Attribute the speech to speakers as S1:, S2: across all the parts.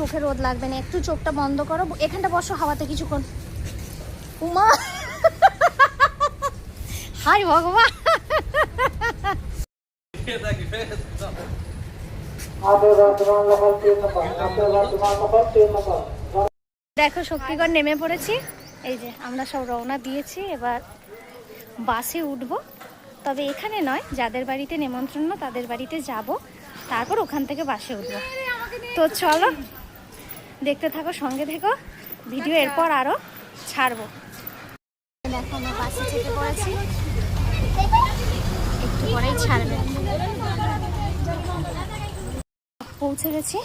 S1: চোখে রোদ লাগবে না, একটু চোখটা বন্ধ করো, এখানটা বসো হাওয়াতে কিছুক্ষণ। উমা! হাই ভগবান! দেখো শক্তিগড় নেমে পড়েছি, এই যে আমরা সব রওনা দিয়েছি, এবার বাসে উঠবো। তবে এখানে নয়, যাদের বাড়িতে নেমন্ত্রণ, তাদের বাড়িতে যাব, তারপর ওখান থেকে বাসে উঠবো। তো চলো দেখতে থাকো, সঙ্গে থেকো। ভিডিও এরপর আরও ছাড়বো। দেখো একটু ছাড়বে। পৌঁছে গেছি।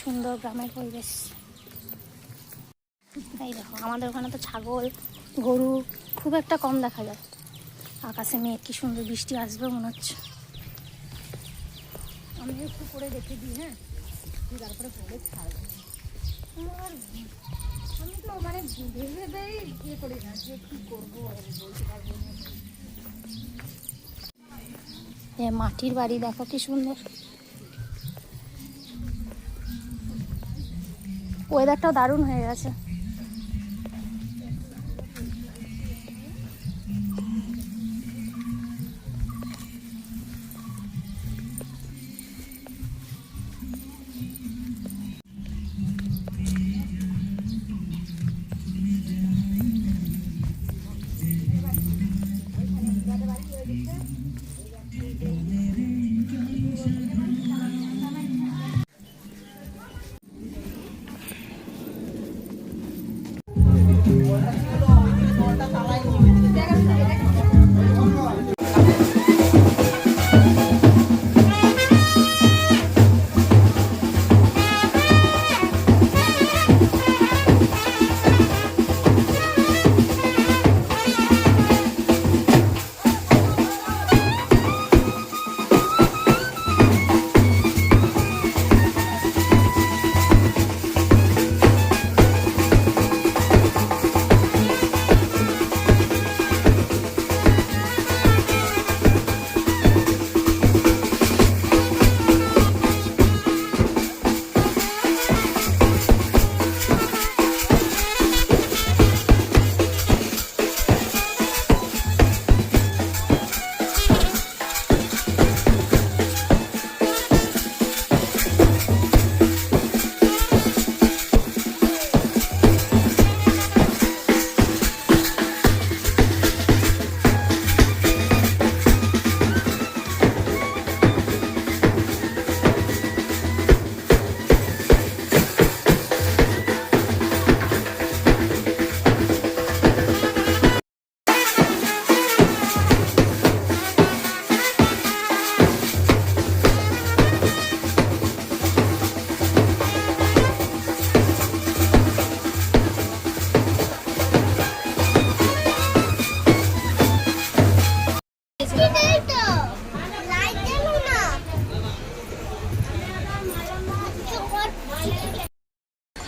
S1: সুন্দর গ্রামের পরিবেশ। এই দেখো, আমাদের ওখানে তো ছাগল, গরু খুব একটা কম দেখা যায়। আকাশে মেঘ, কি সুন্দর বৃষ্টি আসবে মনে হচ্ছে। আমি একটু করে দেখে দিই হ্যাঁ? তারপরে আমার আমি তো মানে ভেবে ভেবেই ইয়ে করি না যে কী করব বলতে পারব না। মাটির বাড়ি দেখো কি সুন্দর। ওয়েদারটাও দারুণ হয়ে গেছে।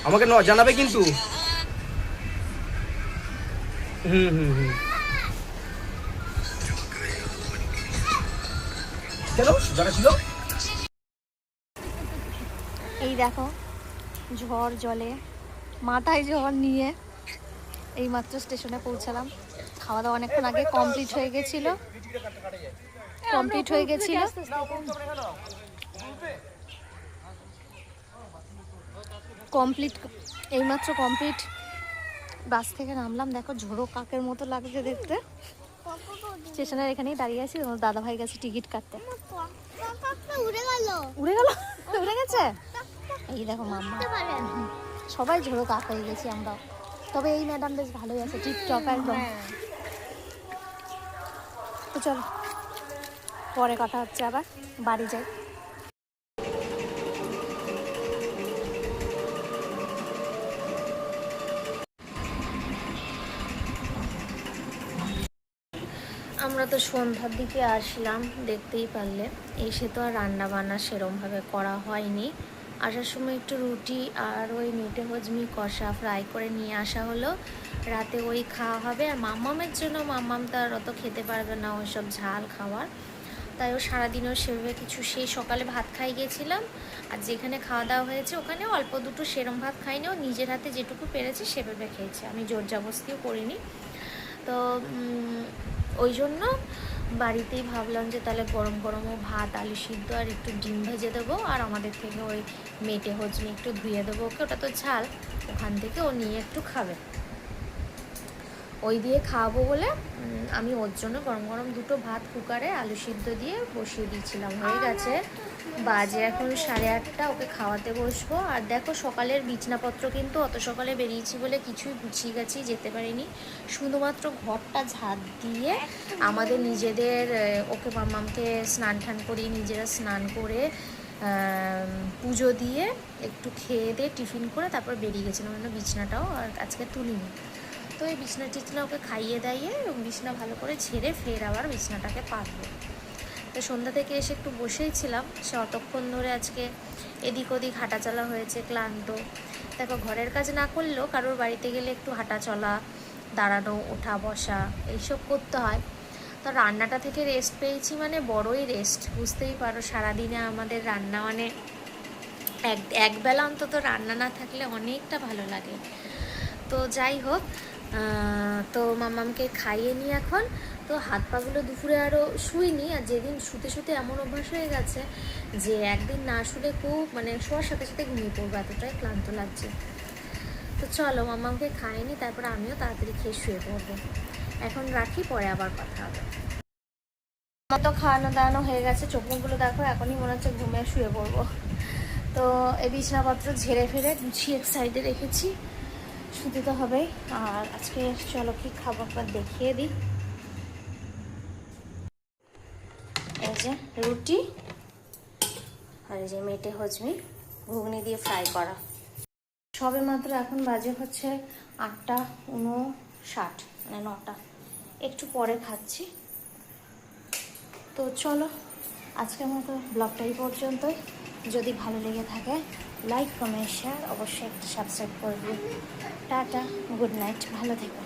S2: আমাকে ন জানাবে কিন্তু হুম হুম হুম কেন জানা ছিল
S1: এই দেখো ঝড় জলে মাথায় জল নিয়ে এই মাত্র স্টেশনে পৌঁছালাম খাওয়া দাওয়া অনেকক্ষণ আগে কমপ্লিট হয়ে গেছিল কমপ্লিট হয়ে গেছিল কমপ্লিট এইমাত্র কমপ্লিট বাস থেকে নামলাম। দেখো ঝোড়ো কাকের মতো লাগছে দেখতে। স্টেশনের এখানেই দাঁড়িয়ে আছি, তোমার দাদা ভাই গেছে টিকিট কাটতে।
S3: উড়ে গেল?
S1: উড়ে গেল উড়ে গেছে? এই দেখো মাম্মা। সবাই ঝোড়ো কাক হয়ে গেছি আমরা। তবে এই ম্যাডাম বেশ ভালোই আছে, টিপটপ একদম। তো চলো, পরে কথা হচ্ছে আবার, বাড়ি যাই। আমরা তো সন্ধ্যার দিকে আসলাম, দেখতেই পারলে। এসে তো আর রান্না বান্না সেরমভাবে করা হয়নি। আসার সময় একটু রুটি আর ওই মেটে হজমি কষা ফ্রাই করে নিয়ে আসা হলো। রাতে ওই খাওয়া হবে। আর মাম্মামের জন্য মাম্মাম তো আর অত খেতে পারবে না, ওইসব ঝাল খাওয়ার। তাই ও সারাদিনও সেভাবে কিছু সেই সকালে ভাত খাই গিয়েছিলাম আর যেখানে খাওয়া দাওয়া হয়েছে, ওখানে অল্প দুটো সেরম ভাত খাইনি ও নিজের হাতে যেটুকু পেরেছে সেভাবে খেয়েছে। আমি জোর জবস্তিও করিনি। তো ওই জন্য বাড়িতেই ভাবলাম যে তাহলে গরম গরমও ভাত, আলু সিদ্ধ আর একটু ডিম ভেজে দেবো। আর আমাদের থেকে ওই মেটে হজমি একটু ধুয়ে দেবো। ওকে, ওটা তো ঝাল। ওখান থেকে ও নিয়ে একটু খাবে। ওই দিয়ে খাওয়াবো বলে আমি ওর জন্য গরম গরম দুটো ভাত কুকারে আলু সিদ্ধ দিয়ে বসিয়ে দিয়েছিলাম। হয়ে গেছে বাজে এখন সাড়ে আটটা, ওকে খাওয়াতে বসবো। আর দেখো সকালের বিছনাপত্র কিন্তু অত সকালে বেরিয়েছি বলে কিছুই গুছিয়ে গেছি যেতে পারিনি। শুধুমাত্র ঘরটা ঝাঁট দিয়ে আমাদের নিজেদের ওকে মামামকে স্নান টান করিয়ে নিজেরা স্নান করে পুজো দিয়ে একটু খেয়ে দিয়ে টিফিন করে তারপর বেরিয়ে গেছিলাম। বিছনাটাও আর আজকে তুলিনি। তো এই বিছনা টিছনা ওকে খাইয়ে দাইয়ে বিছনা ভালো করে ঝেড়ে ফের আবার বিছনাটাকে পাতবো। তো সন্ধ্যা থেকে এসে একটু বসেই ছিলাম। সে অতক্ষণ ধরে আজকে এদিক ওদিক হাঁটা চলা হয়েছে, ক্লান্ত। দেখো, ঘরের কাজ না করলেও কারোর বাড়িতে গেলে একটু হাঁটা চলা দাঁড়ানো, ওঠা, বসা, এইসব করতে হয়। তো রান্নাটা থেকে রেস্ট পেয়েছি মানে বড়ই রেস্ট বুঝতেই পারো সারাদিনে আমাদের রান্না মানে এক, একবেলা অন্তত রান্না না থাকলে অনেকটা ভালো লাগে। তো যাই হোক তো মামামকে খাইয়ে নিই এখন। তো হাত পাগুলো দুপুরে আরও শুইনি, আর যেদিন শুতে শুতে এমন অভ্যাস হয়ে গেছে যে একদিন না শুলে খুব মানে শোয়ার সাথে সাথে ঘুমিয়ে পড়ব, এতটাই ক্লান্ত লাগছে। তো চলো মামামকে খাইনি তারপর আমিও তাড়াতাড়ি খেয়ে শুয়ে পড়ব। এখন রাখি, পরে আবার কথা হবে। আমার তো খাওয়ানো দাওয়ানো হয়ে গেছে, চোখ মুখগুলো দেখো, এখনই মনে হচ্ছে ঘুমিয়ে শুয়ে পড়ব। তো এই বিছনাপত্র ঝেড়ে ফেরে গুছিয়ে এক সাইডে রেখেছি। শুতে তো হবেই। আর আজকে চলো কি খাবার পর দেখিয়ে দিই। এই যে রুটি আর এই যে মেটে হজমি, ঘুগনি দিয়ে ফ্রাই করা। সবে মাত্র এখন বাজে হচ্ছে আটটা উনষাট মানে নটা। একটু পরে খাচ্ছি। তো চলো, আজকের মতো ব্লগটা এই পর্যন্তই। যদি ভালো লেগে থাকে লাইক কমেন্ট শেয়ার অবশ্যই একটা সাবস্ক্রাইব করবে টাটা গুড নাইট ভালো থেকো।